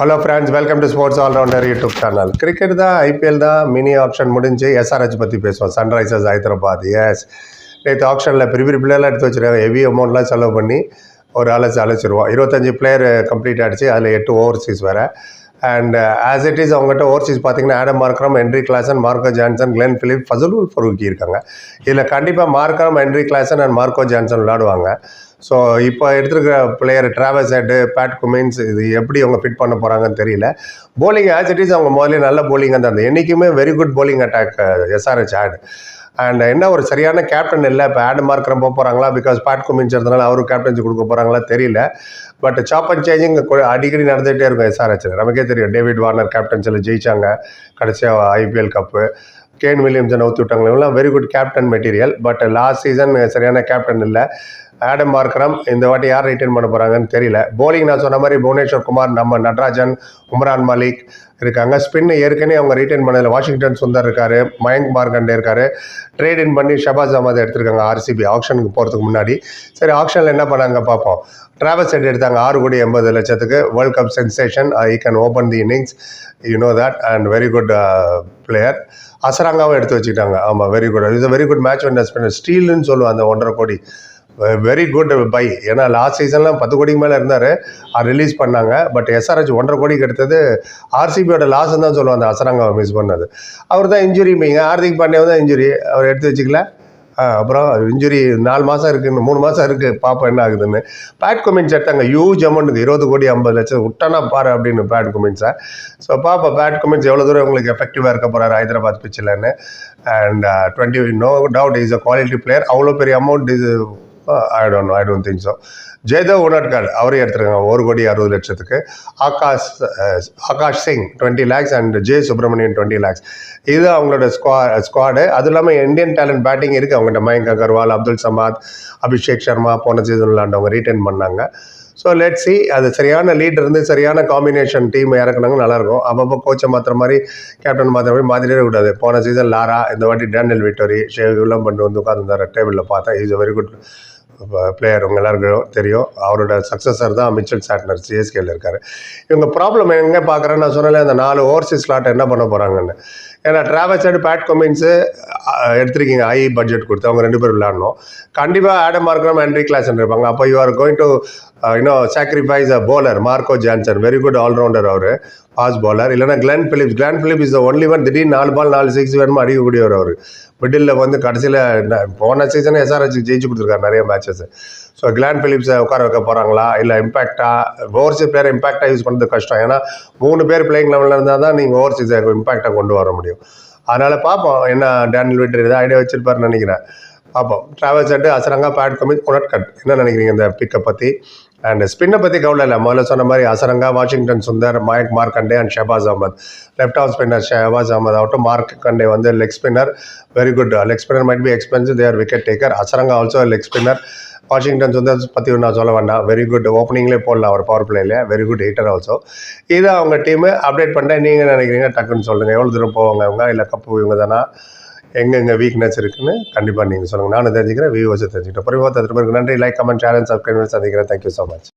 Hello friends welcome to sports allrounder YouTube channel cricket தான் IPL தான் mini auction முடிஞ்சு SRH பற்றி பேசுவோம். சன்ரைசர்ஸ் ஹைதராபாத் எஸ் நேற்று ஆப்ஷனில் பெரிய பெரிய பிளேயர்லாம் எடுத்து வச்சிருக்காங்க. ஹெவி அமௌண்ட்லாம் செலவு பண்ணி ஒரு அழைச்சி அழைச்சிருவோம். இருபத்தஞ்சி பிளேயர் கம்ப்ளீட் ஆகிடுச்சு அதில் எட்டு ஓவர்சீஸ் வேறு. அண்ட் ஆஸ் இட் இஸ் அவங்ககிட்ட ஓவர்சீஸ் பார்த்தீங்கன்னா Adam Markram Heinrich Klaasen Marco Jansen Glenn Phillip Fazalhaq Farooqi இருக்காங்க. இதில் கண்டிப்பாக Markram Heinrich Klaasen and Marco Jansen விளாடுவாங்க ஸோ இப்போ எடுத்துருக்கிற player Travis Head Pat Cummins இது எப்படி அவங்க ஃபிட் பண்ண போகிறாங்கன்னு தெரியல. போலிங் ஆஸ் இட் இஸ் அவங்க முதல்ல நல்ல bowling தான் இருந்தது என்றைக்குமே very good bowling attack SRH had and என்ன ஒரு சரியான கேப்டன் இல்லை. இப்போ ஆட் மார்க்கரம் போக போகிறாங்களா பிகாஸ் பேட் குமின்ஸ் இருந்தனால அவரும் கேப்டன்சி கொடுக்க போகிறாங்களா தெரியல. பட் சாப் அண்ட் சேஞ்சிங் அடிக்கடி நடந்துகிட்டே இருக்கும் எஸ்ஆர்ஹெச் நமக்கே தெரியும். டேவிட் வார்னர் கேப்டன்சியில் ஜெயிச்சாங்க. கடைசியாக ஐபிஎல் கப்பு கேன் வில்லியம்சன் அவுத்து விட்டாங்க இவங்களாம் very good captain material but last season சரியான கேப்டன் இல்லை. ஆடம் மார்க்கரம் இந்த வாட்டி யார் ரிட்டர்ன் பண்ண போகிறாங்கன்னு தெரியல. போலிங் நான் சொன்ன மாதிரி புவனேஸ்வர் குமார் நம்ம நட்ராஜன் உம்ரான் மாலிக் இருக்காங்க. ஸ்பின் ஏற்கனவே அவங்க ரிட்டர்ன் பண்ணதில் வாஷிங்டன் சுந்தர் இருக்கார் மயங்க் மார்கண்டே இருக்கார். ட்ரேட் இன் பண்ணி ஷபாஸ் அஹமத் எடுத்திருக்காங்க ஆர்சிபி ஆப்ஷனுக்கு போகிறதுக்கு முன்னாடி. சரி ஆப்ஷனில் என்ன பண்ணாங்க பார்ப்போம். டிராவல் செட் எடுத்தாங்க. ஆறு கோடி எண்பது லட்சத்துக்கு. World cup sensation I can open the innings you know that and very good player அசராங்காவும் எடுத்து வச்சுக்கிட்டாங்க. ஆமாம் வெரி குட் இது very good match one spend ஸ்டீல்னு சொல்லுவோம் அந்த ஒன்றரை கோடி. வெரி குட் பை ஏன்னா லாஸ்ட் சீசன்லாம் பத்து கோடிக்கு மேலே இருந்தார். அவர் uh, ரிலீஸ் பண்ணாங்க. பட் எஸ்ஆர்ஹெச் ஒன்றரை கோடிக்கு எடுத்தது ஆர்சிபியோட லாஸ் தான் சொல்லுவோம் அந்த அசராங்காவை மிஸ் பண்ணது. அவர் தான் இன்ஜுரி மீங்க ஹார்திக் பாண்டியா தான் இன்ஜுரி அவர் எடுத்து வச்சுக்கல. அப்புறம் இன்ஜுரி நாலு மாதம் இருக்குன்னு மூணு மாதம் இருக்குது பாப்பா என்ன ஆகுதுன்னு. பேட் கொமின்ஸ் எடுத்தாங்க ஹியூஜ் அமௌண்ட்டுக்கு இருபது கோடி ஐம்பது லட்சம் விட்டானா பாரு அப்படின்னு பேட் குமின்ஸை ஸோ பாப்பா பேட் கொமின்ஸ் எவ்வளோ தூரம் உங்களுக்கு எஃபெக்டிவாக இருக்க போகிறாரு Hyderabad பிச்சில்னு and twenty no doubt is a quality player அவ்வளோ பெரிய அமௌண்ட் இது I don't I don't think so Jaydev Unadkat அவரே எடுத்துருக்காங்க ஒரு கோடி அறுபது லட்சத்துக்கு. Akash Akash Singh twenty lakhs and J Subramanian twenty lakhs இது அவங்களோட ஸ்குவா ஸ்குவாடு அது இல்லாமல் இந்தியன் டேலண்ட் பேட்டிங் இருக்குது அவங்ககிட்ட மயங்க் அகர்வால் அப்துல் சமாத் அபிஷேக் சர்மா போன சீசன் விளாண்டவங்க ரீட்டைன் பண்ணாங்க. ஸோ லெட் சி அது சரியான லீட் இருந்து சரியான காம்பினேஷன் டீம் இறக்குனாங்க நல்லாயிருக்கும். அப்பப்போ கோச்சை மாற்றுற மாதிரி கேப்டன் மாற்றுற மாதிரி மாதிரியே கூடாது போன சீசன் லாரா இந்த வாட்டி டேனியல் விக்டோரி ஷேவ் இவ்வளோ பண்ணிட்டு வந்து உட்காந்துருந்தார் டேபிளில் பார்த்தேன் இஸ் வெரி குட் பிளேயர் உங்கள் எல்லாருக்கும் தெரியும். அவரோட சக்ஸஸர் தான் மிச்சல் சாட்னர் சிஎஸ்கேல இருக்காரு. இவங்க ப்ராப்ளம் எங்கே பார்க்குறேன்னு நான் சொன்னேன் அந்த நாலு ஓவர்சீஸ் ஸ்லாட் என்ன பண்ண போகிறாங்கன்னு ஏன்னா ட்ராவல் சைடு பேட் கொமின்ஸு எடுத்திருக்கீங்க ஹை பட்ஜெட் கொடுத்து. அவங்க ரெண்டு பேரும் விளையாடணும். கண்டிப்பாக ஆடம் மார்க்ரம் ஹென்ரி கிளாஸ் இருப்பாங்க. அப்போ யூ ஆர் கோயிங் டு இன்னும் sacrifice a bowler Marco Jansen very good allrounder our. Fast bowler இல்லைனா Glenn Phillips Glenn Phillip is only one திடீர்னு நாலு பால் நாலு சிக்ஸ் வேணுமா அடிக்கக்கூடியவர் அவர். மிடில் வந்து கடைசியில் போன சீசனே எஸ்ஆர்ஹெச் ஜெயிச்சு கொடுத்துருக்காரு நிறைய மேட்சஸ் ஸோ கிளான் பிலிப்ஸை உட்கார வைக்க போகிறாங்களா இல்லை இம்பாக்டாக ஓவர்சீஸ் பிளேயர் இம்பாக்டாக யூஸ் பண்ணுறது கஷ்டம். ஏன்னா மூணு பேர் பிளேயிங் லெவலில் இருந்தால் தான் நீங்கள் ஓவர்சீஸ் இம்பாக்டாக கொண்டு வர முடியும். அதனால் பார்ப்போம் என்ன டேனியல் விட்டர் ஏதாவது ஐடியா வச்சிருப்பாருன்னு நினைக்கிறேன். பார்ப்போம் ட்ராவல் செட்டு அசரங்கா பேட் கம்மி உனட்கட் என்ன நினைக்கிறீங்க இந்த பிக்கை பற்றி அண்ட் ஸ்பின்னை பற்றி கவலை இல்லை. முதல்ல சொன்ன மாதிரி Hasaranga Washington Sundar Mayank Markande and Shahbaz Ahmed. Left of spinner Shahbaz Ahmed. ஆகட்டும் மார்க் கண்டே வந்து leg spinner very good leg spinner might be expensive their wicket taker Hasaranga also leg spinner Washington Sundar பற்றி நான் சொல்ல வேண்டாம். Very good ஓப்பனிங்லேயே போடலாம் அவர் power பிளேயில் வெரி குட் ஹீட்டர் ஆல்சோ இதை அவங்க டீமு அப்டேட் பண்ணிட்டேன் நீங்கள் நினைக்கிறீங்க? டக்குன்னு சொல்லுங்கள் எவ்வளோ தூரம் போவாங்க அவங்க இல்லை கப்பு இவங்க தானா எங்கெங்கே வீக்னஸ் இருக்குன்னு கண்டிப்பாக நீங்கள் சொல்லுங்கள் நானும் தெரிஞ்சுக்கிறேன் வியூவர்ஸை தெரிஞ்சுக்கிட்டேன் பிறகு பார்த்து நன்றி லைக் கமெண்ட் சேனல் சப்ஸ்கிரைப் சந்திக்கிறேன். Thank you so much